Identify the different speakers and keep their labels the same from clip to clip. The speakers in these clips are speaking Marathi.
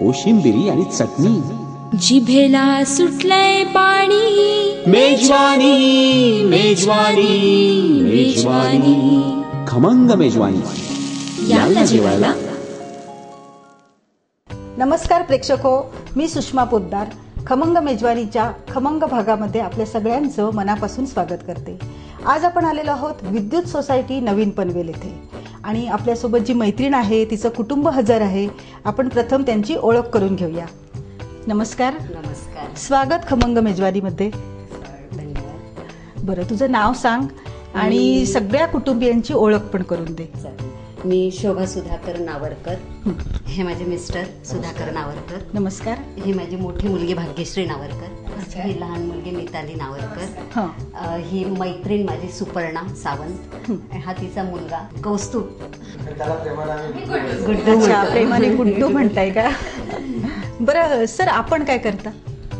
Speaker 1: कोशिंबिरी आणि चटणी.
Speaker 2: जिभेला सुटलंय पाणी.
Speaker 1: मेजवानी मेजवानी मेजवानी. खमंग मेजवानी.
Speaker 2: याल ना जेवायला.
Speaker 3: नमस्कार प्रेक्षको मी सुषमा पोद्दार. खमंग मेजवानीच्या खमंग भागामध्ये आपल्या सगळ्यांचं मनापासून स्वागत करते. आज आपण आलेलो आहोत विद्युत सोसायटी नवीन पनवेल येथे. आणि आपल्यासोबत जी मैत्रीण आहे तिचं कुटुंब हजर आहे आपण प्रथम त्यांची ओळख करून घेऊया. नमस्कार.
Speaker 4: नमस्कार.
Speaker 3: स्वागत खमंग मेजवानीमध्ये बरं तुझं नाव सांग आणि सगळ्या कुटुंबियांची ओळख पण करून दे.
Speaker 4: मी शोभा सुधाकर नावरकर. हे माझे मिस्टर सुधाकर नावरकर.
Speaker 3: नमस्कार.
Speaker 4: ही माझी मोठी मुलगी भाग्यश्री नावरकर. ही लहान मुलगी मिताली नावरकर.
Speaker 3: हां.
Speaker 4: अ, ही मैत्रीण माझी सुपर्णा सावंत. हा. तिचा मुलगा कौस्तुभ गुड्डू
Speaker 3: अच्छा
Speaker 4: म्हणतो.
Speaker 3: प्रेमाने गुड्डू म्हणताय का? बरं सर आपण काय करता?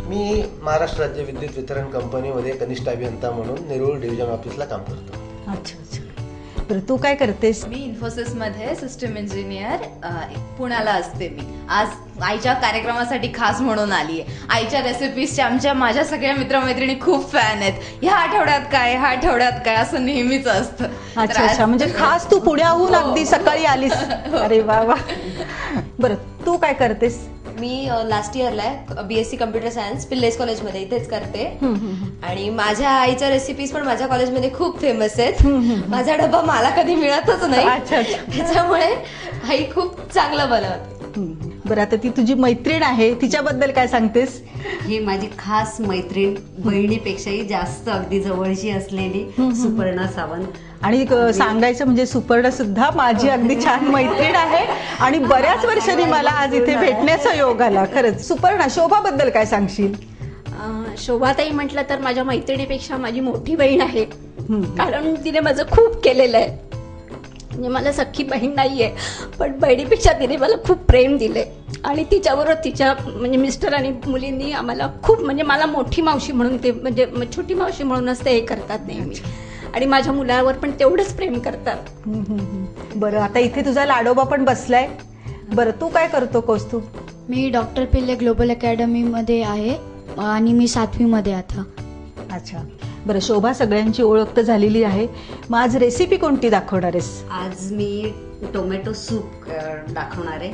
Speaker 5: मी महाराष्ट्र राज्य विद्युत वितरण कंपनीमध्ये कनिष्ठ अभियंता म्हणून नेरूळ डिव्हिजन ऑफिसला काम करतो.
Speaker 3: अच्छा अच्छा. बरं तू काय करतेस?
Speaker 6: मी इन्फोसिसमध्ये सिस्टम इंजिनियर पुण्याला असते मी. आज आईच्या कार्यक्रमासाठी खास म्हणून आली आहे. आईच्या रेसिपीजच्या आमच्या माझ्या सगळ्या मित्रमैत्रिणी खूप फॅन आहेत. ह्या आठवड्यात काय ह्या आठवड्यात काय असं नेहमीच असतं. तर
Speaker 3: अच्छा. अच्छा म्हणजे खास तू पुण्याहून
Speaker 6: हो.
Speaker 3: अगदी सकाळी आलीस. अरे वा वा. बरं तू काय करतेस?
Speaker 7: मी लास्ट इयरला आहे B S C computer science Pillai's कॉलेजमध्ये इथेच करते. आणि माझ्या आईच्या रेसिपीज पण माझ्या कॉलेजमध्ये खूप फेमस आहेत. माझा डबा मला कधी मिळतच नाही. त्याच्यामुळे आई खूप चांगलं बनवते.
Speaker 3: बरं आता ती तुझी मैत्रीण आहे. तिच्याबद्दल काय सांगतेस?
Speaker 4: ही माझी खास मैत्रीण बहिणीपेक्षाही जास्त अगदी जवळची असलेली सुपर्णा सावंत.
Speaker 3: आणि सांगायचं म्हणजे सुपर्ण सुद्धा माझी अगदी छान मैत्रीण आहे आणि बऱ्याच वर्षांनी मला आज इथे भेटण्याचा योग आला. खरंच. सुपर्णा शोभाबद्दल काय सांगशील?
Speaker 8: शोभाताई म्हटलं तर माझ्या मैत्रिणीपेक्षा माझी मोठी बहीण आहे. कारण तिने माझं खूप केलेलं आहे. म्हणजे मला सख्खी बहीण नाहीये पण बहिणीपेक्षा तिने मला खूप प्रेम दिले आणि तिच्याबरोबर तिच्या म्हणजे मिस्टर आणि मुलींनी आम्हाला खूप म्हणजे मला मोठी मावशी म्हणून ते म्हणजे छोटी मावशी म्हणूनच ते हे करतात नेहमी. आणि माझ्या मुलावर पण तेवढंच प्रेम करतात.
Speaker 3: बरं आता इथे तुझा लाडोबा पण बसलाय. बरं तू काय करतो कौस्तुभ?
Speaker 2: मी डॉक्टर पिल्ले ग्लोबल अकॅडमीमध्ये आहे आणि मी सातवीमध्ये आता.
Speaker 3: अच्छा. बरं शोभा सगळ्यांची ओळख तर झालेली आहे. मग आज रेसिपी कोणती दाखवणार आहेस?
Speaker 4: आज मी टोमॅटो सूप अ, दाखवणार आहे.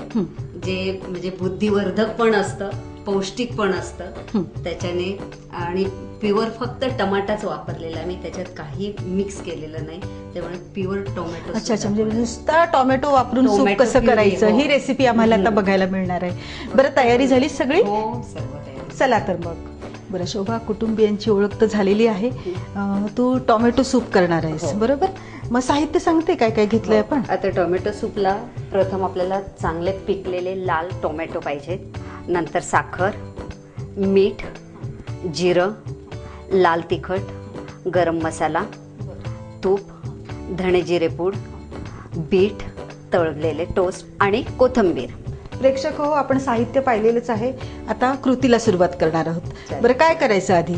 Speaker 4: जे म्हणजे बुद्धिवर्धक पण असतं पौष्टिक पण असतं. त्याच्याने आणि प्युअर फक्त टमाटाच वापरलेला आहे. मी त्याच्यात काही मिक्स केलेलं नाही. त्यामुळे प्युअर टोमॅटो
Speaker 3: अच्छा अच्छा म्हणजे नुसता टोमॅटो वापरून सूप
Speaker 4: टोमॅटो
Speaker 3: कसं
Speaker 4: प्युरी,
Speaker 3: करायचं?
Speaker 4: हो.
Speaker 3: ही रेसिपी आम्हाला आता बघायला मिळणार आहे. बरं तयारी झाली सगळी?
Speaker 4: हो सर्व तयारी
Speaker 3: चला तर मग. बरं शोभा कुटुंबियांची ओळख तर झालेली आहे. अं, तू टोमॅटो सूप करणार आहेस बरोबर? मग साहित्य सांगते काय काय घेतलंय आपण?
Speaker 4: आता टोमॅटो सूपला प्रथम आपल्याला चांगले पिकलेले लाल टोमॅटो पाहिजेत. नंतर साखर मीठ जिरं लाल तिखट गरम मसाला तूप धणे जिरे पूड बीट तळलेले टोस्ट आणि कोथिंबीर.
Speaker 3: प्रेक्षक हो आपण साहित्य पाहिलेलंच आहे. आता कृतीला सुरुवात करणार आहोत. बरं काय करायचं आधी?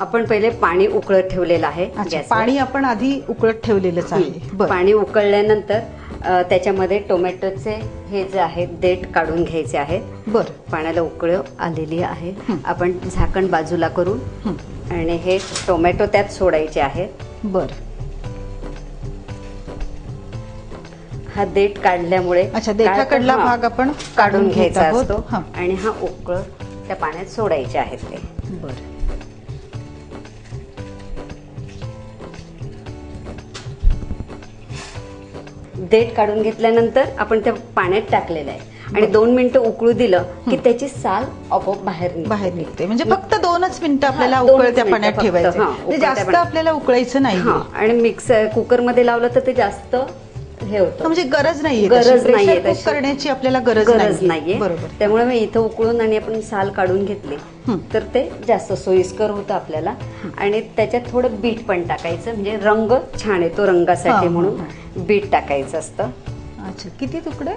Speaker 4: आपण पहिले पाणी उकळत ठेवलेलं आहे.
Speaker 3: पाणी आपण आधी उकळत ठेवलेलंच आहे.
Speaker 4: पाणी उकळल्यानंतर त्याच्यामध्ये टोमॅटोचे हे जे आहेत देठ काढून घ्यायचे आहेत.
Speaker 3: बरं.
Speaker 4: पाण्याला उकळ आलेली आहे. आपण झाकण बाजूला करून आणि हे टोमॅटो त्यात सोडायचे आहेत.
Speaker 3: बरं.
Speaker 4: हा देठ काढल्यामुळे
Speaker 3: अच्छा, देठाकडला
Speaker 4: हा,
Speaker 3: भाग आपण
Speaker 4: काढून घ्यायचा. असतो
Speaker 3: हा.
Speaker 4: आणि हा उकळ त्या पाण्यात सोडायचे आहेत ते.
Speaker 3: बरं.
Speaker 4: देठ काढून घेतल्यानंतर आपण त्या पाण्यात टाकलेलं आहे. आणि दोन मिनिटं उकळू दिलं की त्याची साल आपोआप बाहेर निघते.
Speaker 3: बाहेर निघते. म्हणजे फक्त दोनच मिनिटं आपल्याला
Speaker 4: हा, दोनच
Speaker 3: उकळत्या
Speaker 4: मिनिटं
Speaker 3: पाण्यात
Speaker 4: फक्त,
Speaker 3: ठेवायचं.
Speaker 4: हा,
Speaker 3: म्हणजे
Speaker 4: उकळत्या
Speaker 3: जास्त
Speaker 4: पाण्यात.
Speaker 3: आपल्याला उकळायचं नाही
Speaker 4: हा आणि मिक्सर कुकरमध्ये लावलं तर ते जास्त हे होतं.
Speaker 3: म्हणजे गरज नाहीये
Speaker 4: गरज
Speaker 3: तशी.
Speaker 4: नाहीये
Speaker 3: Pressure cook
Speaker 4: तशी.
Speaker 3: करण्याची आपल्याला गरज
Speaker 4: गरज नाहीये.
Speaker 3: बरोबर.
Speaker 4: त्यामुळे मी इथं उकळून आणि आपण साल काढून घेतली. तर ते जास्त सोयीस्कर होतं आपल्याला. आणि त्याच्यात थोडं बीट पण टाकायचं. म्हणजे रंग छान येतो रंगासाठी
Speaker 3: हा,
Speaker 4: म्हणून बीट टाकायचं असतं.
Speaker 3: अच्छा किती तुकडे?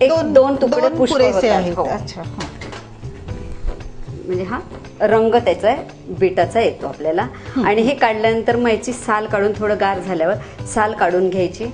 Speaker 4: एक दोन तुकडे
Speaker 3: दोन
Speaker 4: पुष्कळ
Speaker 3: पुरेसे
Speaker 4: होतात.
Speaker 3: आहेत
Speaker 4: हो.
Speaker 3: अच्छा हा.
Speaker 4: म्हणजे हा रंग त्याचा आहे बीटाचा येतो आपल्याला आणि हे काढल्यानंतर मग याची साल काढून थोडं गार झाल्यावर साल काढून घ्यायची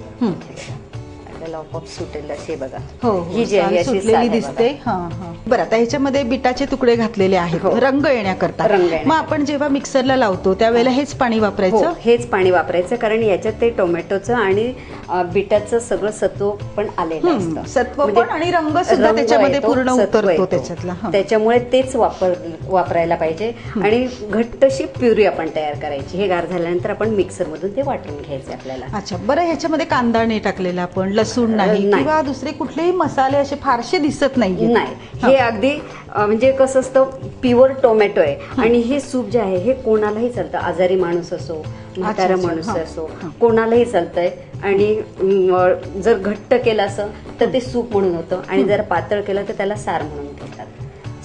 Speaker 4: आपोआप सुटेल अशी आहे बघा.
Speaker 3: हो हो,
Speaker 4: ही जी आहे अशी साल
Speaker 3: सुटलेली
Speaker 4: आहे
Speaker 3: दिसते.
Speaker 4: बघा.
Speaker 3: हा हा. बरं आता ह्याच्यामध्ये बिटाचे तुकडे घातलेले आहेत.
Speaker 4: हो.
Speaker 3: रंग येण्याकरता.
Speaker 4: रंग.
Speaker 3: मग आपण जेव्हा मिक्सरला लावतो त्यावेळेला हेच पाणी
Speaker 4: हो
Speaker 3: वापरायचं
Speaker 4: हेच पाणी वापरायचं कारण याच्यात ते टोमॅटोचं आणि अं, बीटाचं सगळं सत्व पण आलेलं असतं.
Speaker 3: सत्व
Speaker 4: म्हणजे
Speaker 3: पण आणि रंग सुद्धा
Speaker 4: रंग
Speaker 3: त्याच्यामध्ये
Speaker 4: येतो,
Speaker 3: पूर्ण
Speaker 4: सत्व
Speaker 3: उतरतो
Speaker 4: येतो.
Speaker 3: त्याच्यातला, हं.
Speaker 4: त्याच्यामुळे तेच वापर वापरायला पाहिजे. आणि घट्टशी प्युरी आपण तयार करायची. हे गार झाल्यानंतर आपण मिक्सर मधून ते वाटून घ्यायचे आपल्याला.
Speaker 3: अच्छा बरं ह्याच्यामध्ये कांदा नाही टाकलेला आपण लसूण नाही
Speaker 4: नाही.
Speaker 3: किंवा दुसरे कुठलेही मसाले असे फारसे दिसत नाही
Speaker 4: नाही. हे अगदी अं, म्हणजे कसं असतं प्युअर टोमॅटो आहे. आणि हे सूप जे आहे हे कोणालाही चालतं. आजारी माणूस असो म्हातारा
Speaker 3: अच्छा,
Speaker 4: माणूस
Speaker 3: हां,
Speaker 4: असो कोणालाही चालतंय. आणि जर घट्ट केलं असं तर ते सूप म्हणून होतं. आणि जर पातळ केलं तर त्याला सार म्हणून घेतात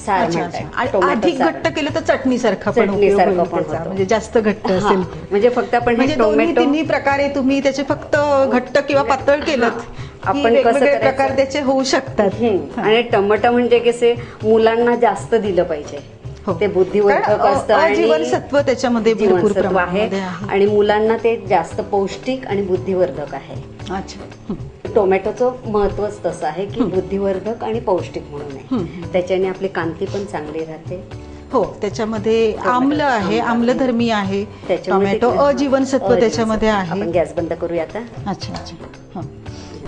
Speaker 4: सार
Speaker 3: अच्छा,
Speaker 4: म्हणतात.
Speaker 3: अच्छा. आणि
Speaker 4: टोमॅटो
Speaker 3: अधिक
Speaker 4: सार.
Speaker 3: घट्ट केलं तर चटणीसारखं पण उपयोग
Speaker 4: चटणीसारखं
Speaker 3: होईल
Speaker 4: पण
Speaker 3: त्याचा.
Speaker 4: होतं.
Speaker 3: म्हणजे जास्त घट्ट
Speaker 4: हां,
Speaker 3: असेल
Speaker 4: म्हणजे फक्त आपण
Speaker 3: म्हणजे दोन्ही
Speaker 4: टोमॅटो
Speaker 3: तिन्ही प्रकारे तुम्ही त्याचे फक्त घट्ट किंवा पातळ केलं
Speaker 4: आपण
Speaker 3: वेगवेगळे? प्रकार त्याचे होऊ शकतात.
Speaker 4: आणि टमाटा म्हणजे कसे मुलांना जास्त दिलं पाहिजे
Speaker 3: हो.
Speaker 4: ते बुद्धिवर्धक असतं आणि
Speaker 3: अजीवनसत्व त्याच्यामध्ये भरपूर
Speaker 4: जीवनसत्व आहे. आणि मुलांना ते जास्त पौष्टिक आणि बुद्धिवर्धक आहे
Speaker 3: अच्छा.
Speaker 4: टोमॅटोचं महत्वच तसं आहे की बुद्धिवर्धक आणि पौष्टिक म्हणून आहे त्याच्याने आपली कांती पण चांगली राहते
Speaker 3: हो त्याच्यामध्ये आम्ल आहे आम्लधर्मी आहे टोमॅटो अजीवनसत्व. त्याच्यामध्ये आहे
Speaker 4: आपण गॅस बंद करूया आता
Speaker 3: अच्छा अच्छा.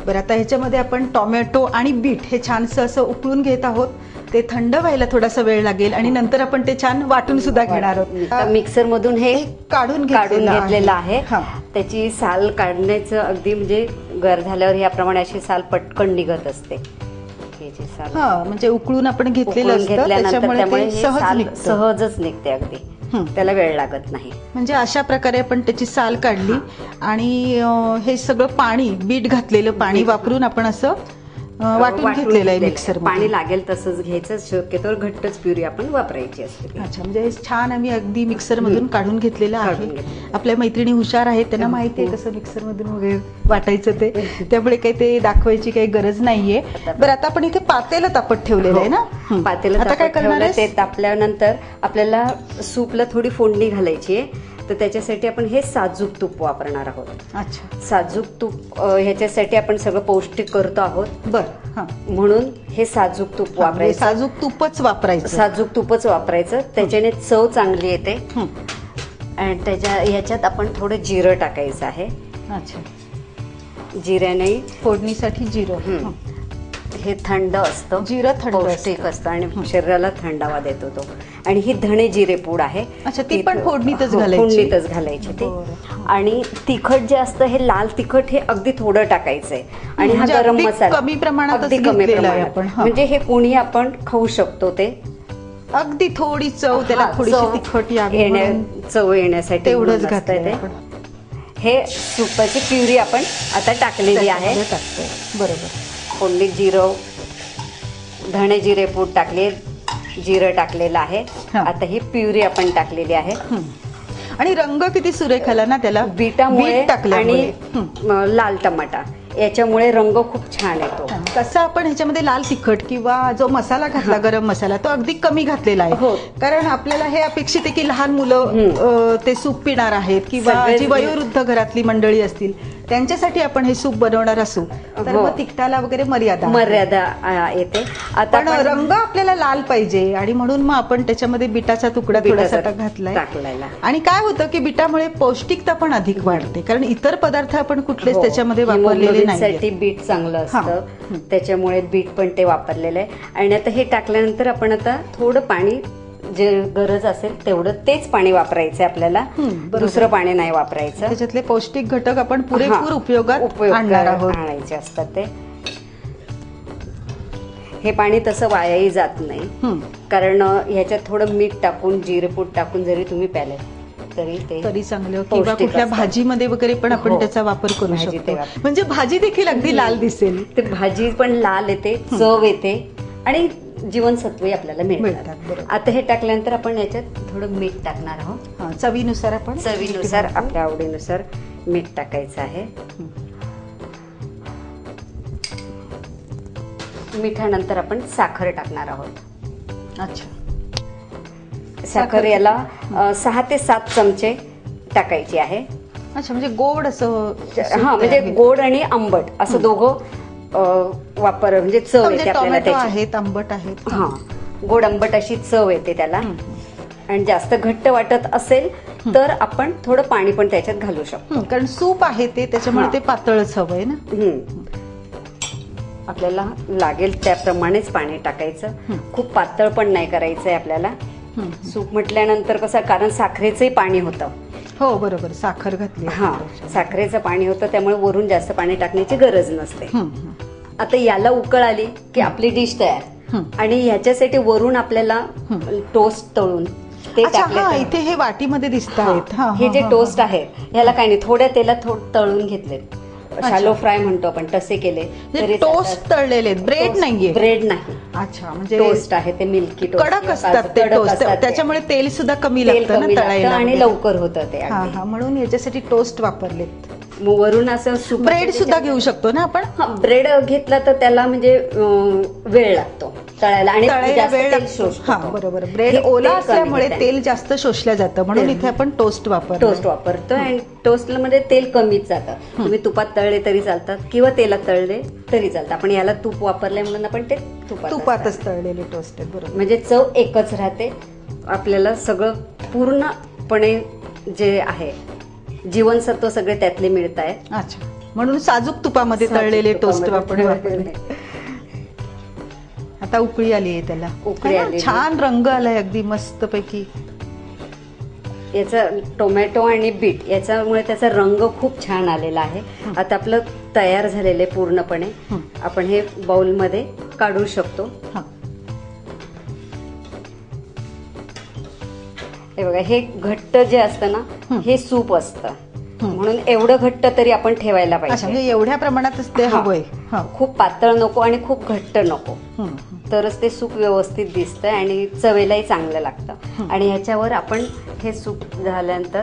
Speaker 3: बरं आता ह्याच्यामध्ये आपण टोमॅटो आणि बीट हे छानसं असं उकळून घेत आहोत. ते थंड व्हायला थोडासा वेळ लागेल आणि नंतर आपण ते छान वाटून सुद्धा घेणार आहोत.
Speaker 4: मिक्सर मधून हे
Speaker 3: काढून
Speaker 4: काढून
Speaker 3: घेतलेलं आहे.
Speaker 4: त्याची साल काढण्याचं अगदी म्हणजे गर झाल्यावर याप्रमाणे अशी साल पटकन निघत असते. साल
Speaker 3: म्हणजे उकळून आपण घेतलेलं
Speaker 4: त्यामुळे हे सहजच निघते अगदी. त्याला वेळ लागत नाही.
Speaker 3: म्हणजे अशा प्रकारे आपण त्याची साल काढली आणि हे सगळं पाणी बीट घातलेलं पाणी वापरून आपण असं वाटून घेतलेलं आहे मिक्सर
Speaker 4: पाणी लागेल तसंच घ्यायचं शक्यतोवर घट्टच प्युरी आपण वापरायची असते
Speaker 3: अच्छा म्हणजे हे छान आम्ही अगदी मिक्सर मधून काढून घेतलेलं आहे. आपल्या मैत्रिणी हुशार आहेत त्यांना माहिती आहे कसं मिक्सर मधून वगैरे वाटायचं ते. त्यामुळे काही ते दाखवायची काही गरज नाहीये. बरं आता आपण इथे पातेलं तापत ठेवलेलं आहे ना? हं.
Speaker 4: पातेलं
Speaker 3: आता काय करणार
Speaker 4: ते? तापल्यानंतर आपल्याला सूपला थोडी फोडणी घालायची आहे. तर त्याच्यासाठी आपण हे साजूक तूप वापरणार आहोत.
Speaker 3: अच्छा.
Speaker 4: साजूक तूप अ, ह्याच्यासाठी आपण सगळं पौष्टिक करतो आहोत.
Speaker 3: बर हा.
Speaker 4: म्हणून हे साजूक तूप वापरायचं.
Speaker 3: साजूक तूपच वापरायचं.
Speaker 4: साजूक तुपच वापरायचं. त्याच्याने चव चांगली येते.
Speaker 3: हं.
Speaker 4: आणि त्याच्या ह्याच्यात आपण थोडं जिरं टाकायचं आहे.
Speaker 3: अच्छा.
Speaker 4: जिऱ्याने
Speaker 3: फोडणीसाठी जिरं.
Speaker 4: हं.
Speaker 3: हं.
Speaker 4: हे थंड असतं.
Speaker 3: जिरं थंड
Speaker 4: पौष्टिक असतं. आणि शरीराला थंडावा देतो तो. आणि ही धणे जिरे पूड आहे.
Speaker 3: अच्छा, ती पण फोडणीतच
Speaker 4: हो,
Speaker 3: घालायची?
Speaker 4: फोडणीतच घालायची ती. आणि तिखट जे असतं हे लाल तिखट हे अगदी थोडं टाकायचंय. आणि हा
Speaker 3: म्हणजे
Speaker 4: गरम मसाला
Speaker 3: कमी प्रमाणातच
Speaker 4: अगदी कमी प्रमाणात.
Speaker 3: हा.
Speaker 4: म्हणजे हे कोणी आपण खाऊ शकतो ते.
Speaker 3: अगदी थोडी चव त्याला
Speaker 4: हा,
Speaker 3: थोडीशी
Speaker 4: चव
Speaker 3: तिखट
Speaker 4: येण्या- चव येण्यासाठी असतं
Speaker 3: घातलंय
Speaker 4: ते. हे सुपाची प्युरी आपण आता टाकलेली आहे.
Speaker 3: बरोबर.
Speaker 4: फोडणी जिरं धणे जिरे पूड टाकले जिरं टाकलेलं आहे.
Speaker 3: हा.
Speaker 4: आता ही प्युरी आपण टाकलेली आहे.
Speaker 3: हं. आणि रंग किती सुरेख आला ना त्याला?
Speaker 4: बीटामुळे
Speaker 3: बीट टाकल्यामुळे.
Speaker 4: आणि
Speaker 3: हं.
Speaker 4: लाल टमाटा. याच्यामुळे रंग खूप छान येतो.
Speaker 3: कसं आपण ह्याच्यामध्ये लाल तिखट किंवा जो मसाला घातला गरम मसाला तो अगदी कमी घातलेला
Speaker 4: हो.
Speaker 3: आहे कारण आपल्याला हे अपेक्षित आहे की लहान मुलं अ, ते सूप पिणार आहेत किंवा
Speaker 4: सगळेच
Speaker 3: जी वयोवृद्ध घरातली मंडळी असतील त्यांच्यासाठी आपण हे सूप बनवणार असू तर
Speaker 4: हो.
Speaker 3: मग तिखटाला वगैरे मर्यादा आहे.
Speaker 4: मर्यादा आ, येते आता
Speaker 3: पण
Speaker 4: आपण
Speaker 3: रंग आपल्याला लाल पाहिजे आणि म्हणून मग आपण त्याच्यामध्ये बिटाचा तुकडा थोडासा
Speaker 4: बिटाचा
Speaker 3: घातलाय
Speaker 4: टाकलेला.
Speaker 3: आणि काय होतं की बिटामुळे पौष्टिकता पण अधिक वाढते कारण इतर पदार्थ आपण कुठलेच
Speaker 4: हो.
Speaker 3: त्याच्यामध्ये वापरलेले नाही
Speaker 4: बीट चांगलं असतं त्याच्यामुळे बीट पण ते वापरलेलं आहे आणि आता हे टाकल्यानंतर आपण आता थोडं पाणी जे गरज असेल तेवढं तेच पाणी वापरायचं आपल्याला. दुसरं पाणी नाही वापरायचं.
Speaker 3: त्याच्यातले पौष्टिक घटक आपण. पुरेपूर उपयोगात
Speaker 4: उपयोग आणायचे असतात ते. हे पाणी तसं वायाही जात नाही. कारण ह्याच्यात थोडं मीठ टाकून जिरेपूड टाकून जरी तुम्ही प्याले तरी ते
Speaker 3: तरी चांगलं. किंवा
Speaker 4: पौष्टिक
Speaker 3: कुठल्या. भाजीमध्ये वगैरे पण आपण
Speaker 4: हो.
Speaker 3: त्याचा वापर करू शकतो. म्हणजे भाजी देखील अगदी लाल दिसेल.
Speaker 4: ते भाजी पण लाल येते चव येते. आणि जीवनसत्वही आपल्याला
Speaker 3: मिळतात.
Speaker 4: आता हे टाकल्यानंतर आपण याच्यात थोडं मीठ टाकणार आहोत.
Speaker 3: चवीनुसार आपण
Speaker 4: चवीनुसार आपल्या आवडीनुसार मीठ टाकायचं आहे. मिठानंतर आपण साखर टाकणार आहोत.
Speaker 3: अच्छा.
Speaker 4: साखर याला सहा ते सात चमचे टाकायची आहे.
Speaker 3: अच्छा म्हणजे गोड असं
Speaker 4: हा म्हणजे गोड आणि आंबट असं दोघं वापर म्हणजे चव
Speaker 3: म्हणजे
Speaker 4: येते आपल्याला
Speaker 3: टोमॅटो
Speaker 4: त्याची.
Speaker 3: आहेत आंबट आहेत.
Speaker 4: हा गोड आंबट अशी चव येते त्याला. आणि जास्त घट्ट वाटत असेल तर आपण थोडं पाणी पण त्याच्यात घालू शकतो.
Speaker 3: हं, कारण सूप आहे ते त्याच्यामुळे. ते पातळच हवंय ना?
Speaker 4: हम्म. आपल्याला लागेल त्याप्रमाणेच पाणी टाकायचं. खूप पातळ पण नाही करायचंय आपल्याला.
Speaker 3: हं.
Speaker 4: सूप म्हटल्यानंतर कसं कारण साखरेचंही पाणी होतं.
Speaker 3: हो बरोबर साखर घातली आहे.
Speaker 4: हा. साखरेचं पाणी होतं त्यामुळे वरून जास्त पाणी टाकण्याची गरज नसते.
Speaker 3: हं, हं.
Speaker 4: आता याला उकळ आली की आपली डिश तयार. आणि ह्याच्यासाठी वरून आपल्याला टोस्ट तळून ते टाकले
Speaker 3: इथे हे वाटीमध्ये दिसत आहेत. हा,
Speaker 4: जे टोस्ट. आहे ह्याला काही नाही थोड्या तेलात तळून घेतले शालो फ्राय म्हणतो आपण तसे केले.
Speaker 3: म्हणजे टोस्ट तळलेले आहेत ब्रेड नाहीये.
Speaker 4: ब्रेड नाही.
Speaker 3: अच्छा म्हणजे
Speaker 4: टोस्ट आहे ते मिल्की
Speaker 3: कडक असतात ते टोस्ट. त्याच्यामुळे तेल सुद्धा कमी लागतं
Speaker 4: आणि. लवकर होतं ते
Speaker 3: म्हणून याच्यासाठी टोस्ट वापरलेत.
Speaker 4: मग वरून असं सूप
Speaker 3: ब्रेड सुद्धा घेऊ शकतो ना आपण?
Speaker 4: हा ब्रेड घेतला तर त्याला म्हणजे अं, वेळ लागतो तळायला आणि
Speaker 3: तळायला
Speaker 4: जास्त
Speaker 3: वेळ
Speaker 4: तेल
Speaker 3: लागतो.
Speaker 4: शोषतो.
Speaker 3: हा
Speaker 4: तो.
Speaker 3: बरोबर. ब्रेड
Speaker 4: हे
Speaker 3: ओला
Speaker 4: कमी
Speaker 3: असल्यामुळे
Speaker 4: घेते.
Speaker 3: तेल जास्त शोषलं जातं. म्हणून. इथे आपण टोस्ट वापरतो
Speaker 4: टोस्ट वापरतो आणि टोस्टला मध्ये तेल कमीच जातं. तुम्ही तुपात तळले तरी चालतात किंवा तेलात तळले तरी चालतात आपण याला तूप वापरले म्हणून आपण ते तुपात
Speaker 3: तुपातच तळलेले टोस्ट आहेत बरोबर.
Speaker 4: म्हणजे चव एकच राहते. आपल्याला सगळं पूर्णपणे जे आहे जीवनसत्व सगळे त्यातले मिळत आहेत.
Speaker 3: अच्छा. म्हणून साजूक तुपामध्ये तळलेले टोस्ट आपण वापरले. आता उकळी आली आहे त्याला.
Speaker 4: उकळी
Speaker 3: है ना?
Speaker 4: आलेली.
Speaker 3: छान रंग आलाय अगदी मस्त पैकी
Speaker 4: याचा टोमॅटो आणि बीट याच्यामुळे त्याचा रंग खूप छान आलेला आहे. आता आपलं तयार झालेलं आहे पूर्णपणे आपण हे बाउलमध्ये काढू शकतो.
Speaker 3: हा.
Speaker 4: हे बघा हे घट्ट जे असतं ना हे. सूप असतं. म्हणून एवढं घट्ट तरी आपण ठेवायला
Speaker 3: अच्छा
Speaker 4: पाहिजे.
Speaker 3: म्हणजे एवढ्या प्रमाणातच ते
Speaker 4: हा.
Speaker 3: हवंय. हा.
Speaker 4: खूप पातळ नको आणि खूप घट्ट नको.
Speaker 3: हं.
Speaker 4: तरच ते सूप व्यवस्थित दिसतंय आणि चवेलाही चांगलं लागतं. आणि ह्याच्यावर आपण हे सूप झाल्यानंतर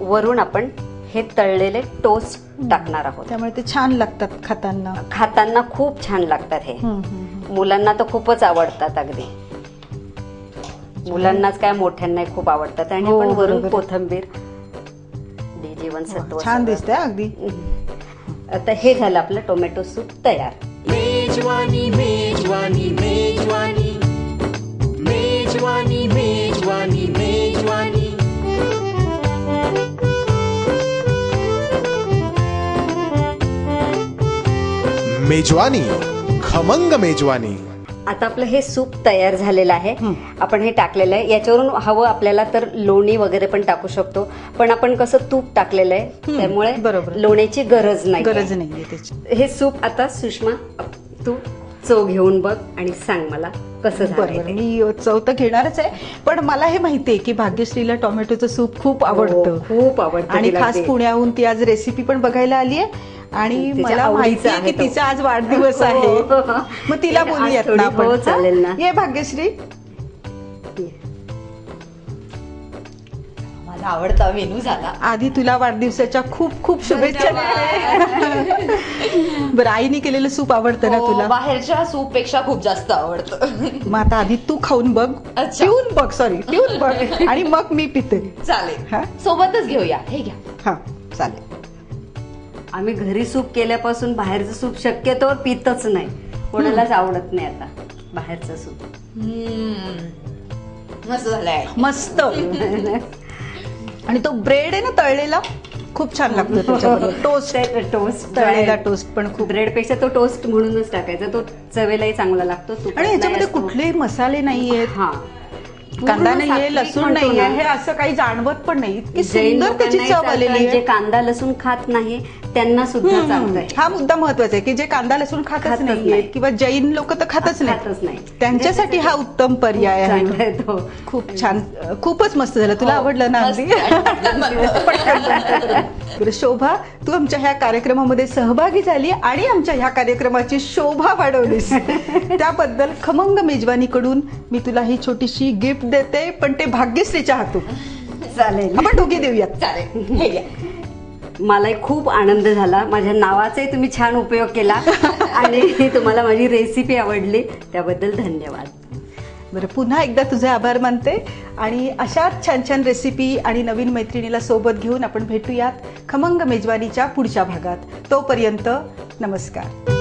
Speaker 4: वरून आपण हे तळलेले टोस्ट टाकणार आहोत.
Speaker 3: त्यामुळे ते छान लागतात खाताना.
Speaker 4: खाताना खूप छान लागतात हे.
Speaker 3: हं, हं,
Speaker 4: मुलांना तर खूपच आवडतात अगदी. मुलांनाच काय मोठ्यांनाही खूप आवडतात आणि
Speaker 3: हो,
Speaker 4: आपण वरून
Speaker 3: बरोबर.
Speaker 4: कोथंबीर जीवनसत्व.
Speaker 3: छान. दिसतंय अगदी.
Speaker 4: आता हे झालं आपलं टोमॅटो सूप तयार.
Speaker 1: मेजवानी मेजवानी मेजवानी. मेजवानी मेजवानी मेजवानी.
Speaker 9: मेजवानी खमंग मेजवानी.
Speaker 4: आता आपलं हे सूप तयार झालेलं आहे. आपण हे टाकलेलं आहे. याच्यावरून हवं आपल्याला तर लोणी वगैरे पण टाकू शकतो. पण आपण कसं तूप टाकलेलं आहे त्यामुळे
Speaker 3: बरोबर.
Speaker 4: लोण्याची गरज नाही.
Speaker 3: गरज त्याची.
Speaker 4: हे सूप आता सुषमा तू चव घेऊन बघ आणि सांग मला कसं
Speaker 3: बरोबर. मी चव तर घेणारच आहे पण मला हे माहितीये की भाग्यश्रीला टोमॅटोचं सूप खूप आवडतं.
Speaker 4: हो, खूप आवडतं
Speaker 3: आणि खास. पुण्याहून ती आज रेसिपी पण बघायला आली आहे आणि मला माहिती आहे की. तिचा आज वाढदिवस
Speaker 4: हो.
Speaker 3: आहे. मग तिला बोलूयात ना
Speaker 4: हो,
Speaker 3: आपण
Speaker 4: चालेल ना.
Speaker 3: हा? ये भाग्यश्री.
Speaker 6: माझा आवडता मेनू झाला.
Speaker 3: आधी तुला वाढदिवसाच्या खूप खूप शुभेच्छा बरं आईने केलेलं सूप आवडतं ना
Speaker 6: हो,
Speaker 3: तुला?
Speaker 6: बाहेरच्या सूपपेक्षा खूप जास्त आवडतं.
Speaker 3: मग आता आधी तू खाऊन बघ.
Speaker 6: अच्छा.
Speaker 3: पिऊन बघ सॉरी पिऊन बघ. आणि मग मी पिते. हा?
Speaker 6: चालेल सोबतच घेऊया. हे घ्या.
Speaker 3: हा चालेल.
Speaker 4: आम्ही घरी सूप केल्यापासून बाहेरचं सूप शक्यतो पितच नाही. कोणालाच आवडत नाही आता बाहेरचं सूप.
Speaker 6: हम्म. मस्त झालंय.
Speaker 3: मस्त. आणि तो ब्रेड आहे ना तळलेला? खूप छान लागतो त्याच्याबरोबर टोस्ट
Speaker 4: टोस्ट
Speaker 3: तळलेला. टोस्ट पण खूप.
Speaker 4: ब्रेडपेक्षा तो टोस्ट म्हणूनच टाकायचा. तो चवेलाही चांगला लागतो
Speaker 3: आणि
Speaker 4: नाही
Speaker 3: ह्याच्यामध्ये
Speaker 4: असतो.
Speaker 3: कुठलेही मसाले नाहीयेत.
Speaker 4: हा.
Speaker 3: कांदा नाहीये लसूण नाहीये. हे असं काही जाणवत पण नाही. इतकी सुंदर त्याची चव आलेली
Speaker 4: जे
Speaker 3: आहे
Speaker 4: कांदा लसूण खात नाही त्यांना सुद्धा चालतंय.
Speaker 3: हा मुद्दा महत्त्वाचा आहे की जे कांदा लसूण खातच
Speaker 4: खातच
Speaker 3: नाहीये
Speaker 4: नाही.
Speaker 3: किंवा जैन लोक तर खातच
Speaker 4: खातच
Speaker 3: नाही. त्यांच्यासाठी हा उत्तम पर्याय
Speaker 4: चांगला
Speaker 3: आहे
Speaker 4: तो.
Speaker 3: खूप छान. खूपच मस्त झालं. तुला आवडलं ना अगदी? शोभा तू आमच्या ह्या कार्यक्रमामध्ये सहभागी झाली आणि आमच्या ह्या कार्यक्रमाची शोभा वाढवलीस. त्याबद्दल खमंग मेजवानीकडून मी तुला ही छोटीशी गिफ्ट देते पण ते भाग्यश्रीच्या हातून.
Speaker 4: चालेल.
Speaker 3: आपण दोघे देऊयात.
Speaker 8: चालेल. हे घ्या.
Speaker 4: मलाही खूप आनंद झाला. माझ्या नावाचाही तुम्ही छान उपयोग केला. आणि तुम्हाला माझी रेसिपी आवडली. त्याबद्दल धन्यवाद.
Speaker 3: बरं पुन्हा एकदा तुझे आभार मानते. आणि अशाच छान छान रेसिपी आणि नवीन मैत्रिणीला सोबत घेऊन आपण भेटूयात खमंग मेजवानीच्या पुढच्या भागात. तोपर्यंत नमस्कार.